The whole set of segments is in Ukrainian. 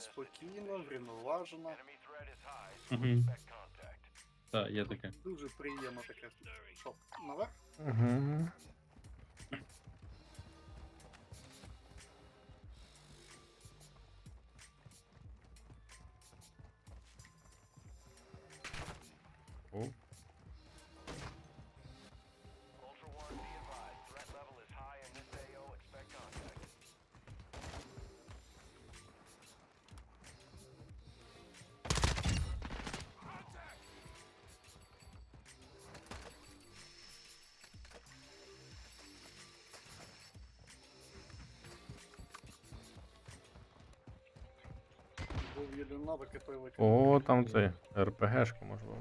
Спокійно, спокійно, врівноважено. Угу. Так, є таке. Дуже приємно таке. Що, наверх? Угу. Навики той. О, там цей РПГшка, можливо.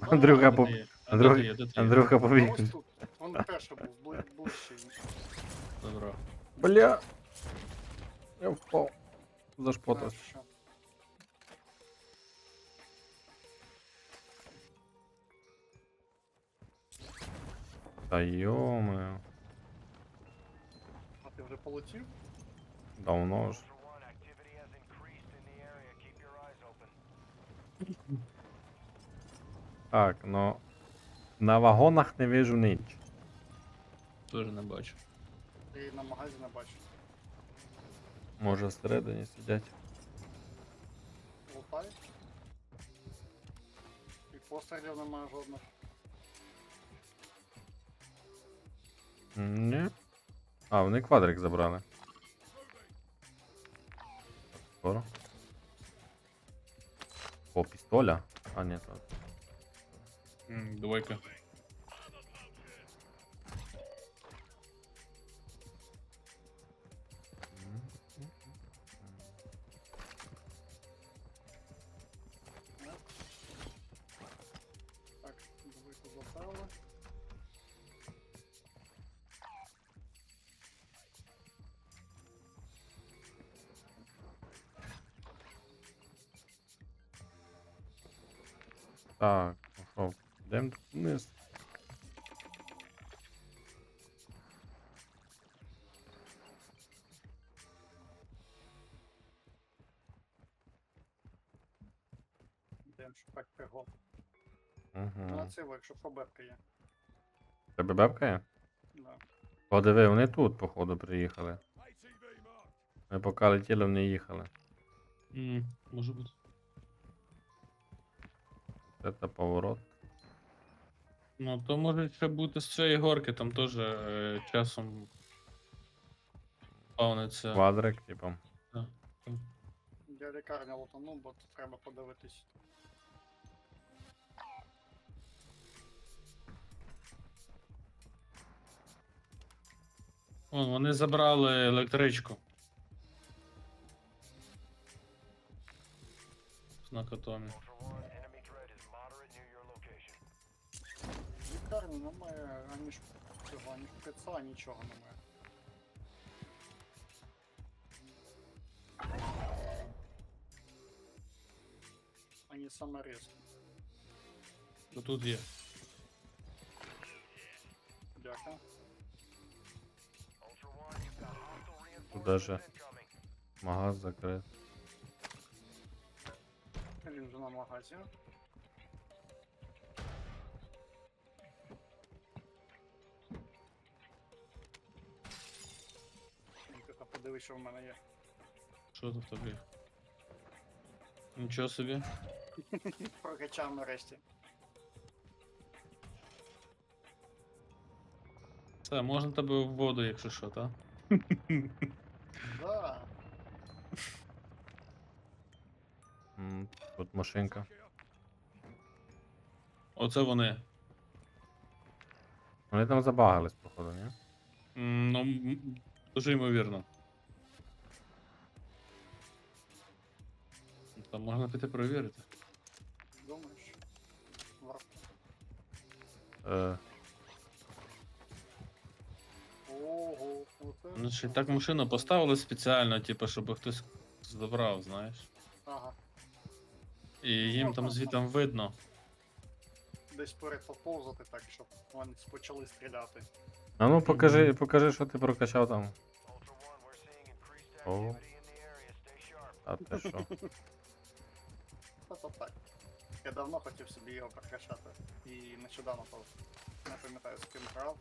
Андрюха, по... Андрюха? Андрюха побіг. ось тут. Він перший був, бли- ближчий. Добро. Бля. Я впав. Зашпотався. Перший. Та йоме. А ти вже полетів? Давно ж. Так, ну. На вагонах не вижу ніч. Теж не бачу. Ти на магазі не бачиш. Може всередині сидять. Лутають. І пострілів немає жодних. Ні. А, вони квадрик забрали. Скоро. О, пістоля. А, ні, то. Двойка. Шукати пригод. Ну, Угу. а це, якщо що, бебка є. Тебе бебкає? Да. О, диви, вони тут, походу, приїхали. Ми поки летіли, вони їхали. М, Може бути. Це та поворот. Ну, то може ще бути з цієї горки, там теж е, часом спавниться. Квадрик, типу. Я лікарня лутану, бо треба подивитись. Вон, вони забрали електричку. З накатомі. Лікарні немає ані ж цього, ані шприца, нічого немає. Ані саморез. То тут є. Дякую. Тут даже магаз закрит. Він вже на магазі. Тільки подивись, що в мене є. Що тут в тобі? Нічого собі. Прокачав нарешті. Все, можна тебе в воду, якщо що, так? М, Тут машинка. Оце вони. Вони там забагались, походу, ні? М, Ну, м, дуже ймовірно. Там можна піти перевірити. Думаєш? Е, Ого, оце. Ну, ще й так машину поставили спеціально, типу, щоб хтось забрав, знаєш. І їм там звітом видно. Десь перед поповзати так, щоб вони почали стріляти. А ну покажи, покажи, що ти прокачав там. О. А ти що? Та то так. Я давно хотів собі його прокачати. І нещодавно то не пам'ятаю з ким грав.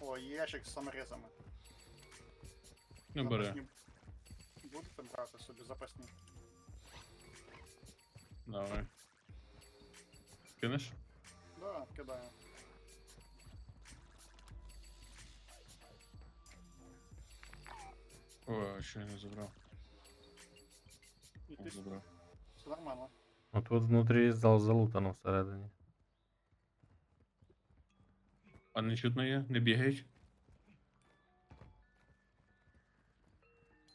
О, ящик з саморезами. Не бери. Будете брати собі запасні. Давай. Кинеш? Да, кидаю. Ой, що я не забрав. І О, ти забрав. все нормально. Ну тут внутрі зал залутано всередині. А не чутно є? Не бігають?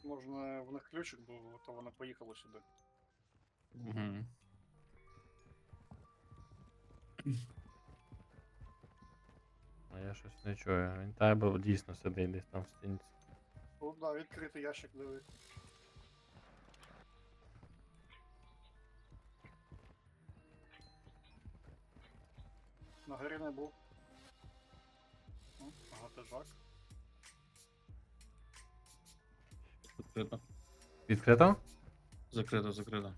Можна в них ключик був, то вони поїхали сюди. Угу. А я щось не чую. Він тебе дійсно сидить десь там в стінці. О, да, відкритий ящик диви. На горі не був. О, Ага, тежак. Відкрито? Закрито, закрито.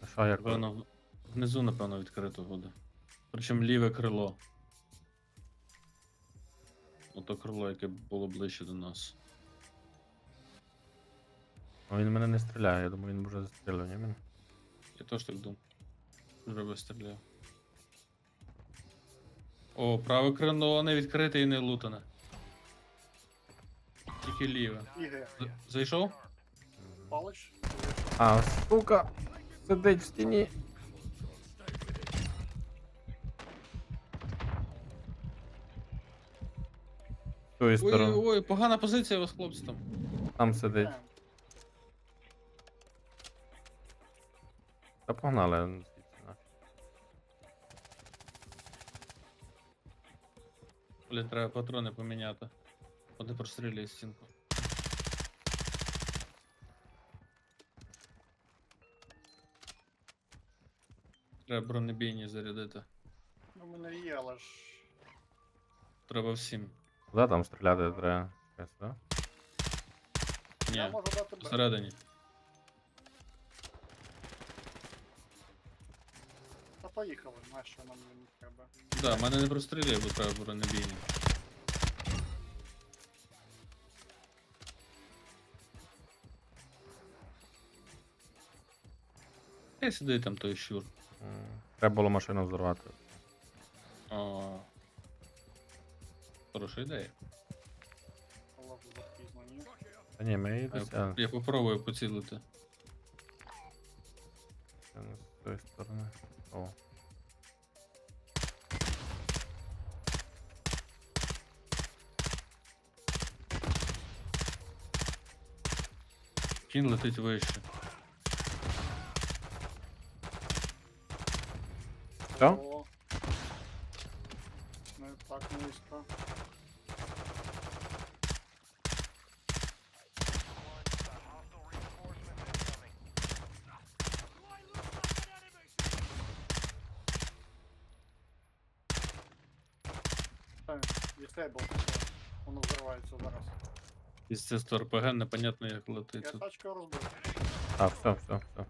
А що як? Напевно, внизу, напевно, відкрито буде. Причому ліве крило. Ото крило, яке було ближче до нас. Ну він мене не стріляє, я думаю, він вже застрілив, ні мене. Я теж так думав. Вже вистріляв. О, праве крило не відкрите і не лутане. Тільки ліве. З- Зайшов? палич? А, сука! Сидить в стіні. Тої Ой, сторони. ой, погана позиція у вас, хлопці там. Там сидить. Та погнали звідси. Блін, треба патрони поміняти. Вони прострілює стінку. Треба бронебійні зарядити. Ну, в мене є, але ж. Треба всім. Куди там стріляти треба? Чекай, сюди? Я Ні, можу дати б. всередині. Та поїхали, на що нам він треба. Да, мене не прострілює, бо треба бронебійні. Хай сидить там той щур. М, Треба було машину взорвати. О. Хороша ідея. Та ні, ми її Я, досягли. я попробую поцілити. Це не з тої сторони. О. Кін летить вище. Що? О. Не так низько. Та, Дисейбл. Воно взривається зараз. Із цисто РПГ непонятно як летить Я тут. тачку розбив. А, все, все, все.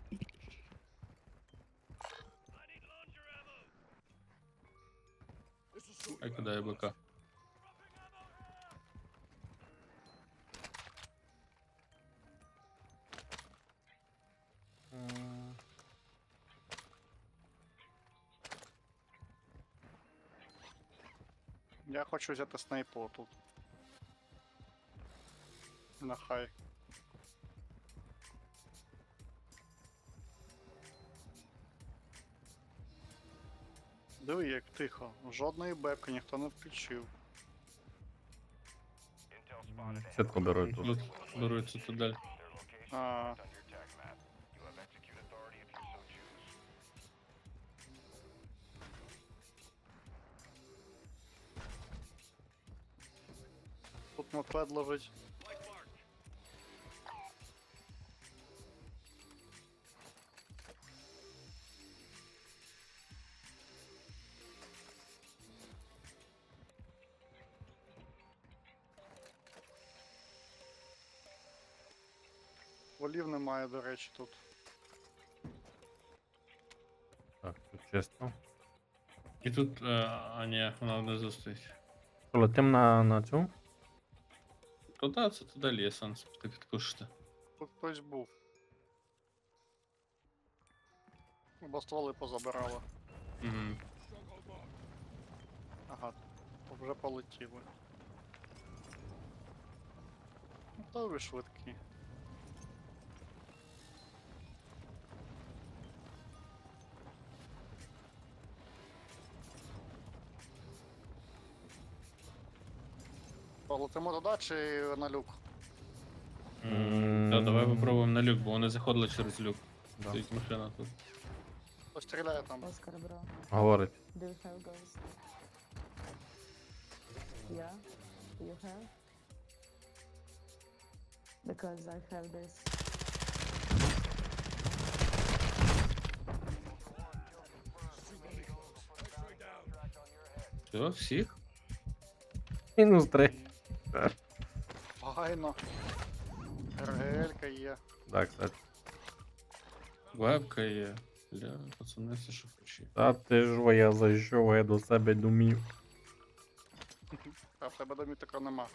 А кидає БК. М, Я хочу взяти снайпу тут. На хай. Диви, як тихо. Жодної бепки ніхто не включив. Сітку беру тут. Тут беруть цитадель. А, тут мопед лежить. Стволів немає, до речі, тут. Так, тут чисто. І тут. е, А, ні, вона внизу стоїть. Що, летим на, на цю? Туди, це туди лісом, ти підкушати. Тут хтось був. Бо стволи позабирали. Угу. Ага, вже полетіли. Ну, то ви швидкі. Полетимо туди чи на люк? Та давай попробуємо на люк, бо вони заходили через люк. Да. Стоїть машина тут. Хто стріляє там? Оскар, bro. Говорить. Do you have guns? Yeah, you have? Because I have this. Все, всіх? Мінус три. Файно. РГЛ-ка є. Так, кстати. Вебка є. Бля, пацани, це що включи. Та ти ж я зайшов, я до себе думів. А в тебе домі такого нема.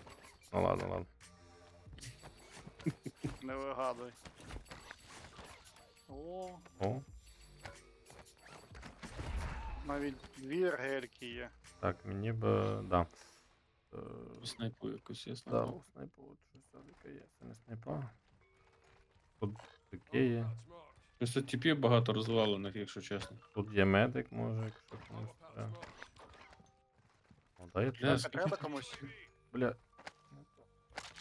Ну ладно, ладно. Не вигадуй. О, О, навіть дві РГЛ-ки є. так, мені б. Да. Е, Снайпу якусь є Да, снайпу. снайпу от щось таке є. Це не снайпа. Тут таке є. Тут типів багато розвалених, якщо чесно. Тут є медик, може, якщо комусь треба. О, дай Бля, так. Треба комусь? Бля.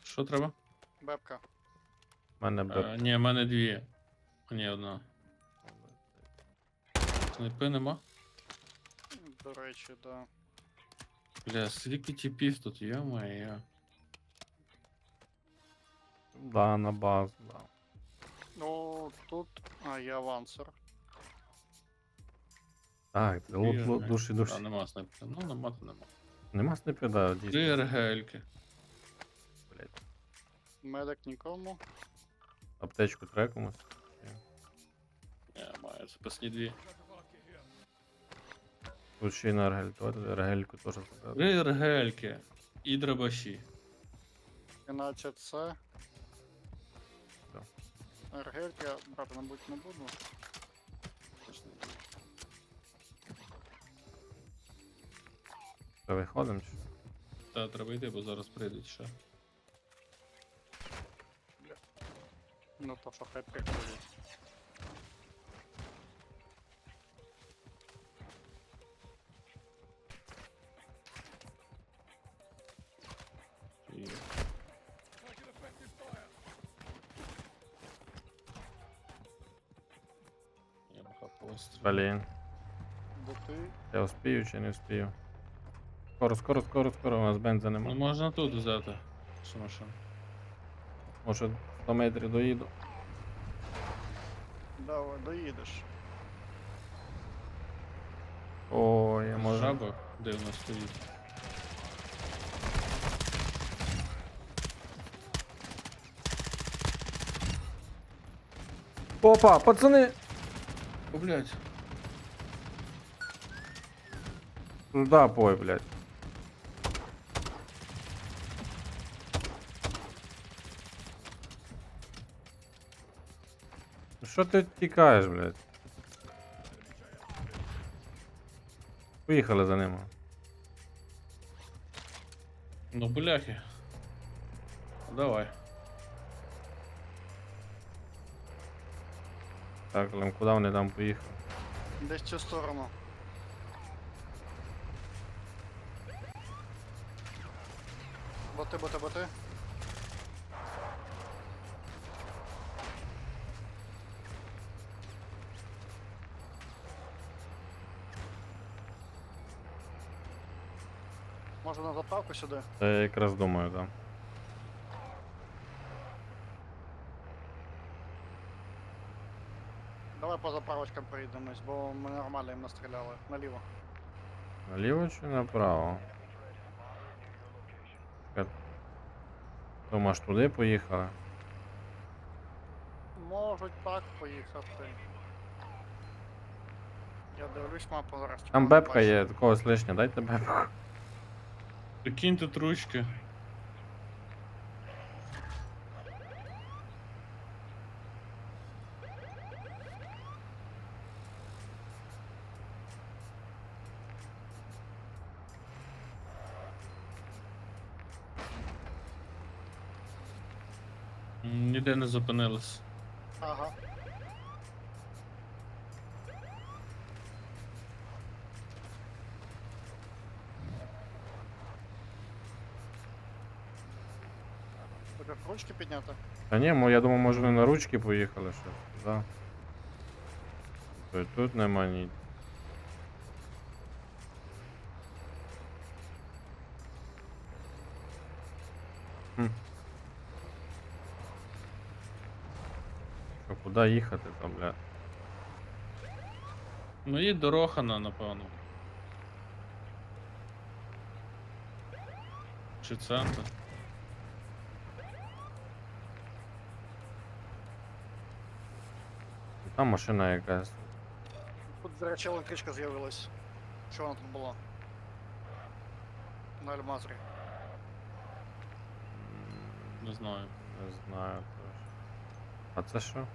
Що треба? Бебка. У мене А, б. ні, в мене дві. Ні, одна. Снайпи нема? До речі, да. Бля, скільки типів тут, йо-моє. Да, на базу, да. Ну, тут. А, є авансер. Так, це лут, лут, душі, А, нема снайпи. Ну, нема, то нема. Нема снайпи, да, дійсно. Три РГЛьки. Блять. Медик нікому. Аптечку треба комусь. Ні, маю запасні дві. Тут ще й на Аргель, то Аргельку теж забрати. Три РГЛьки. І дробаші. 12 С. Да. РГЛ я брати, мабуть, не буду. Що, виходимо? чи? Та треба йти, бо зараз прийдуть ще. Ну то що хай приходять. Блін. До ти. Я успію чи не успію? Скоро, скоро, скоро, скоро, у нас бенза Ну нема. можна тут взяти. Що машина? Може 100 метрів доїду. Давай, доїдеш. О, я можу. Жаба дивно стоїть. Опа, пацани! О, блядь. Туда пой, блядь. Ну Що ти тікаєш, блядь? Поїхали за ними. Ну бляхи. Давай. Так, Лем, куди вони там поїхали? Десь в цю сторону. Боти, боти, боти. Може на заправку сюди? Та я якраз думаю, так. Давай по заправочкам проїдемось, бо ми нормально їм настріляли. Наліво. Наліво чи направо? Ка- Думаєш, туди поїхали? можуть так поїхати. Я дивлюсь мапу зараз. Там бебка бепка є, когось лишня, дайте бепку. Прикинь тут Ніде не зупинились. Ага. Хочеш ручки підняти? Та ні, мо- я думаю, може вони на ручки поїхали щось. Да. То й тут нема ні. Куди їхати там, бля? Ну і дорохана, напевно. Чи центр? Там машина якась. Тут, до речі, електричка з'явилась. Що вона тут була? На Альмазрі. Не знаю. Не знаю. А це що?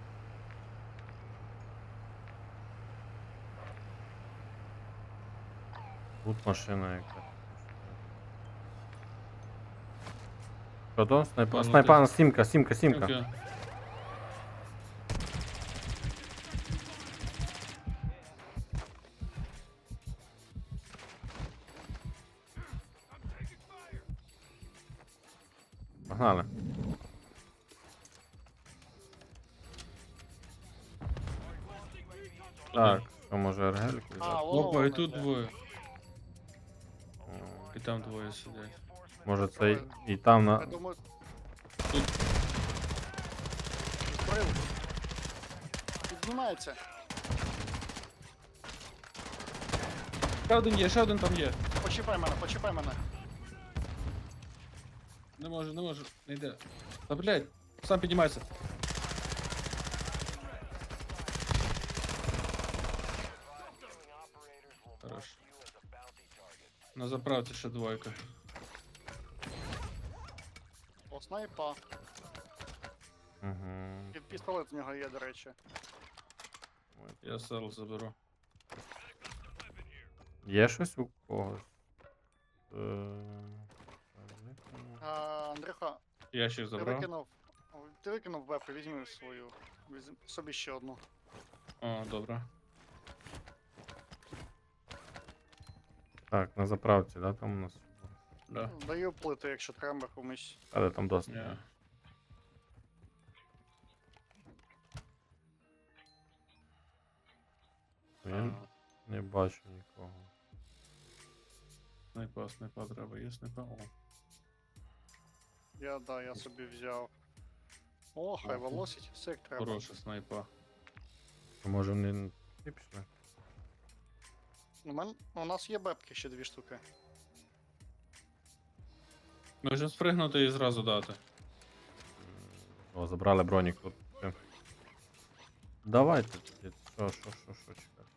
Тут машина яка. Що то? Снайпа, Ладно, снайпа, ти- сімка, сімка, сімка. Окей. Погнали. Так, що може ергельки А, взяти? воно Опа, і воно тут йде. двоє. О, І там двоє сидять. Може це і- і там Я на. думаю... Тут. Збрив. Піднімається. Ще один є, ще один там є. Почіпай мене, почіпай мене. Не можу, не можу, не йде. Та блядь, сам піднімайся. На заправці ще двойка. О, снайпа. Угу. І пістолет в нього є, до речі. Я сел заберу. Є щось у когось? Е, А, Андрюха, Ящик ти забрав. викинув. Ти викинув вебку, візьми свою. Візьми собі ще одну. О, добре. Так, на заправці, да, там у нас. Да. Даю плити, якщо треба комусь. Але там досить. Ні. Він не бачу нікого. Снайпа, снайпа треба, є снайпа. О. Я, да, я собі взяв. О, хай Ого. волосить, все як треба. Хороша снайпа. То може вони не ті пішли? У, мен... у нас є бебки ще дві штуки. Можемо спригнути і зразу дати. О, забрали бронік тут. Все. Давайте тоді. Що, що, що, що чекати?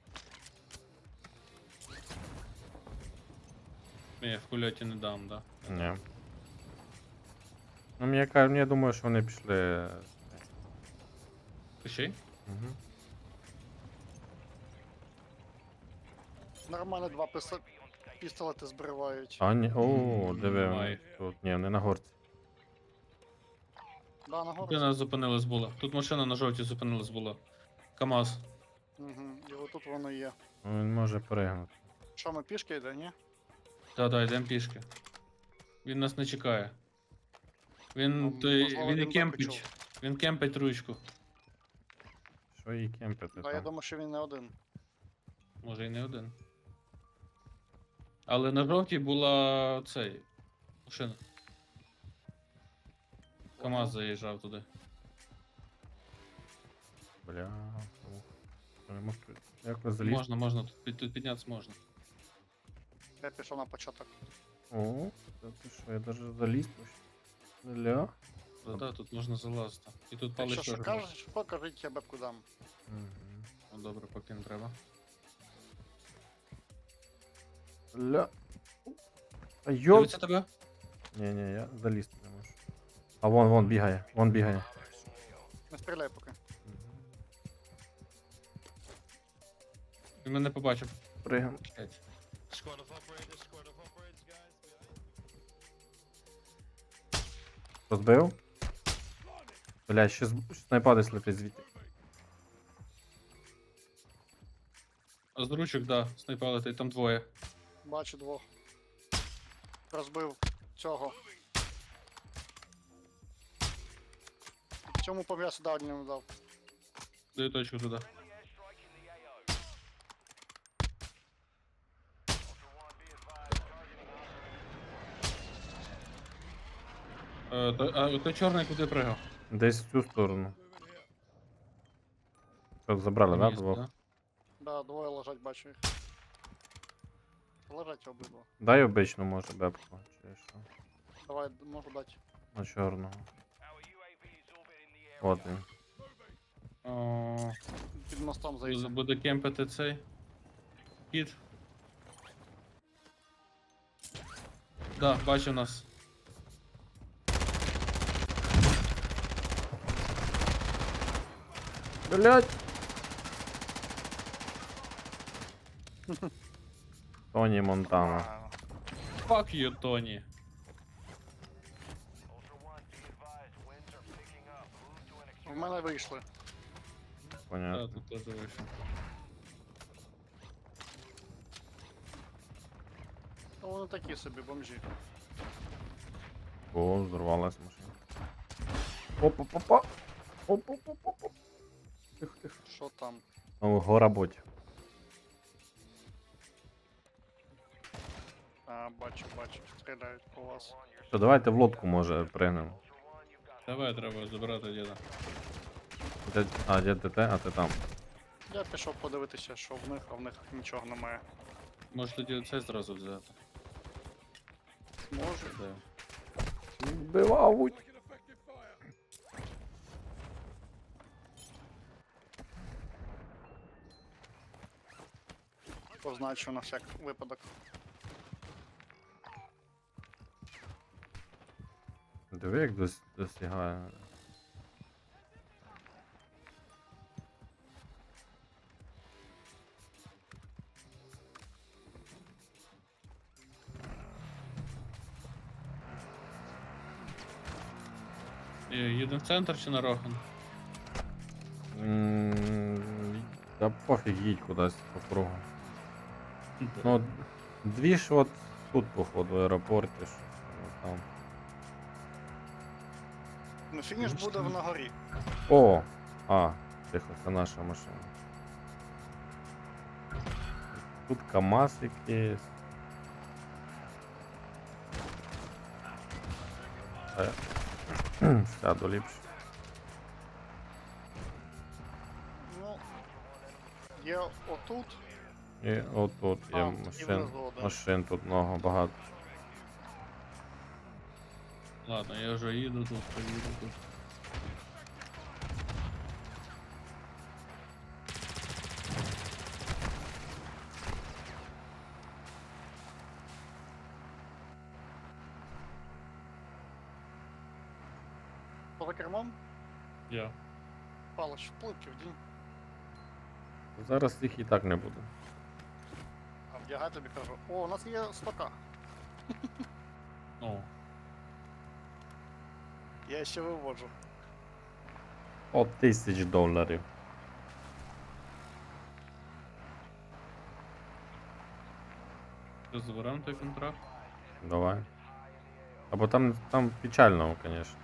Ні, в кульоті не дам, да. Ні. Ну, мені кажуть, я думаю, що вони пішли. Ще? Угу. Нормально два писо... пістолети збривають. А, ні. О, диви, тут. Ні, вони на горці. Да, нагору. Де нас зупинилась була? Тут машина на жовтій зупинилась була. КамАЗ. Угу. І отут воно є. Ну, він може перегнути. Що ми пішки йде, ні? Та-да, йдемо пішки. Він нас не чекає. Він Там, той. можливо, Він і він кемпить. Він кемпить ручку. Що її кемпити Да, я там? думаю, що він не один. Може і не один. Але на жовтій була цей. Машина. КамАЗ заїжджав туди. Бля. можуть якось залізти. Можна, можна, тут, під- тут піднятися можна. Я пішов на початок. О, це ти що, я даже заліз. Бля. Да, да, тут можна залазити. І тут палич Якщо теж що можна. кажеш, що кажіть, я бебку дам. Мгм. Ну, добре, поки не треба. Ля. Йоп. Дивиться тебе? Ні, ні, я залізти не можу. А вон, вон бігає, вон бігає. Не стріляй поки. Він мене побачив. Пригам. Блядь. Розбив? Бля, ще з... снайпа десь летить звідти. А з ручок, да, снайпа летить, там двоє. Бачу двох. Розбив цього. Чому по м'ясу дальньому дав? Даю точку туди. Е, то- А той чорний куди пригав? Десь в цю сторону. Що, забрали, да, Вниз, двох? да? Да, двоє лежать, бачу їх. Лежать обидва. Дай обичну, може, бебку. Чи що? Давай, можу дати. На чорного. От він. О, Під мостом заїздив. Буде кемпити цей. Кіт. Да, бачу нас. Блять! Тоні Монтана. Fuck you, Тоні. В мене вийшли. Да, Понятно. тут теж вийшов. Ну вони такі собі бомжі. О, взорвалась машина. Опа-па-па! Опа-па-па-па! Тихо, тихо. Що там? О, гора боть. А, бачу, бачу, стріляють по вас. Що, давайте в лодку, може, пригнемо. Давай, треба забирати діда. Де- А, де ти те, а ти там. Я пішов подивитися, що в них, а в них нічого немає. Може тоді це зразу взяти. Можу. Да. Вбивають. Позначу на всяк випадок. Диви, як дос, досягає. І Їдемо в центр чи на Рохан? М, Та пофіг їдь кудись по кругу. Ну, дві ж от тут, походу, в аеропорті. Що, там. Ну, фініш буде в нагорі. О! А, тихо, це наша машина. Тут КАМАЗ якийсь. Е, Сяду ліпше. Ну, є отут. І отут є і машин. внизу один. Машин тут много багато. Ладно, я вже їду тут, поїду тут. Поза кермом, Я. палич вплив півдінь. Зараз їх і так не буде. А вдягай тобі кажу. О, у нас є стока. О, Я ще виводжу. О, тисяч доларів. що заберемо той контракт? Давай. Або там, там печально, звісно.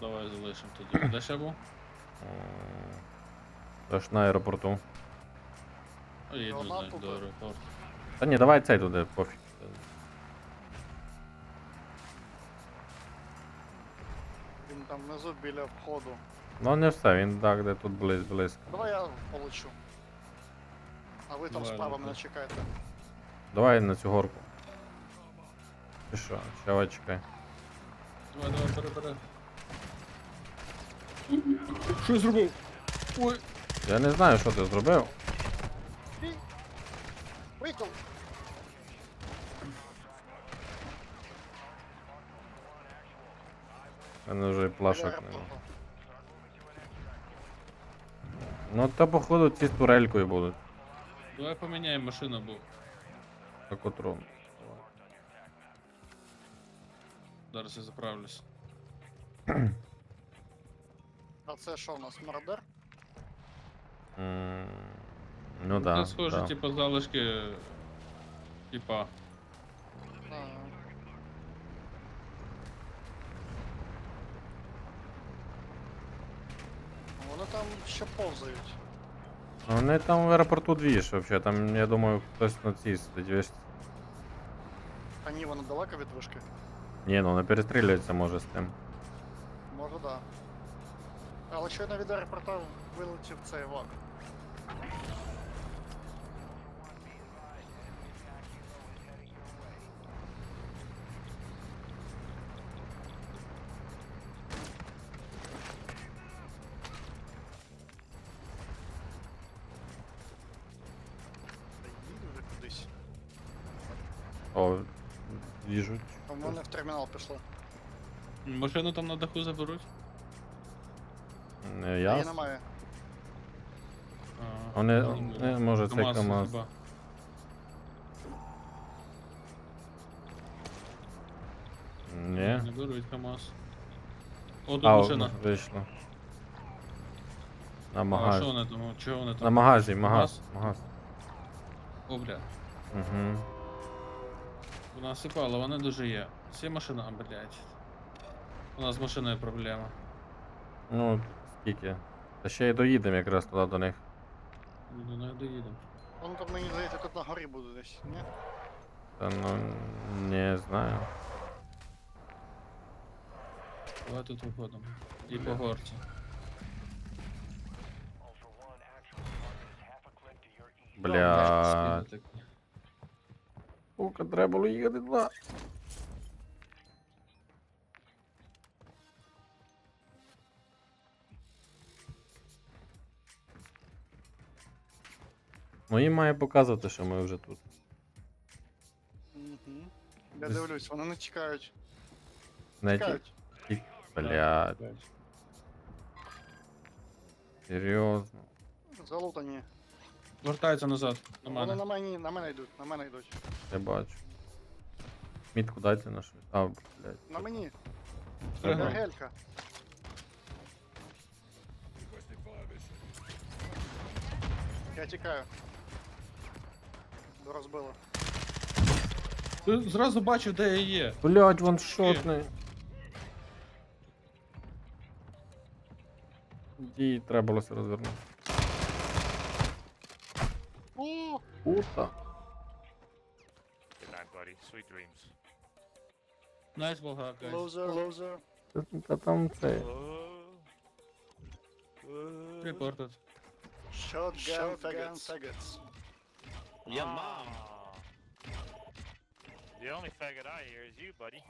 Давай залишимо тоді. Де ще був? Ж на аеропорту. А їду, Вона значить, тут. до аеропорту. Та ні, давай цей туди, пофіг. Там внизу біля входу. Ну не все, він так, де тут близь, близько. Давай я полечу. А ви там Давай, справа мене чекаєте. Давай на цю горку. Ти що, чава чекай. Давай, давай, бери, бери. Що я зробив? Ой. Я не знаю, що ти зробив. Вийков! У мене вже і плашок нема. Ну то походу ці з турелькою будуть. Давай поміняємо машину, бо По котру. зараз я заправлюсь. А це що у нас, мародер? М, Ну Це да. схоже, да. типу, залишки. Типа. А, Там повзають. Ну, Вони там в аеропорту дві ж вообще. Там, я думаю, хтось на цій сидить. весь- А ні, вони далеко від вишки. Ні, ну она перестрілюється може з тим. Може, да. Але щойно від аеропорта вилетів цей вак. О, їжуть. А в термінал пішло. Машину там на даху заберуть. Не Її я. немає. А, Вони, там, не, може це КамАЗ хіба. Ні. Не беруть КамАЗ. О, тут А, машина. вийшло. На А що вони там? Чого вони там? На магазі, магаз. Магаз. О, бля. Угу. У нас і пало, вони дуже є. Всі машина, блядь. У нас з машиною проблема. Ну, скільки. Та ще й доїдемо якраз туди до них. До них доїдемо. Воно там мені здається тут на горі буде десь, ні? Та ну не знаю. Давай тут виходимо. І по горці. Бля. Скиди такі. Сука, треба було їхати туди. Ну їм має показувати, що ми вже тут. Угу. Я Десь- дивлюсь, вони не чекають. Не ті... Чекають. Блядь, Так, серйозно. Залутані. Вертаються назад. На Вони мене. на мені, на мене йдуть, на мене йдуть. Я бачу. Мітку дайте на щось. А, блядь. На мені. Пригнув. Гелька. Я тікаю. Розбило. Ти зразу бачив, де я є. Блядь, вон шотний. Треба було все розвернути. Kurwa. Good night, buddy. Sweet dreams. Nice wall hack, guys. Loser, loser. To tam ty. Reported. Shotgun, faggots. faggots. Yeah, mom. Ah. The only faggot I hear is you, buddy.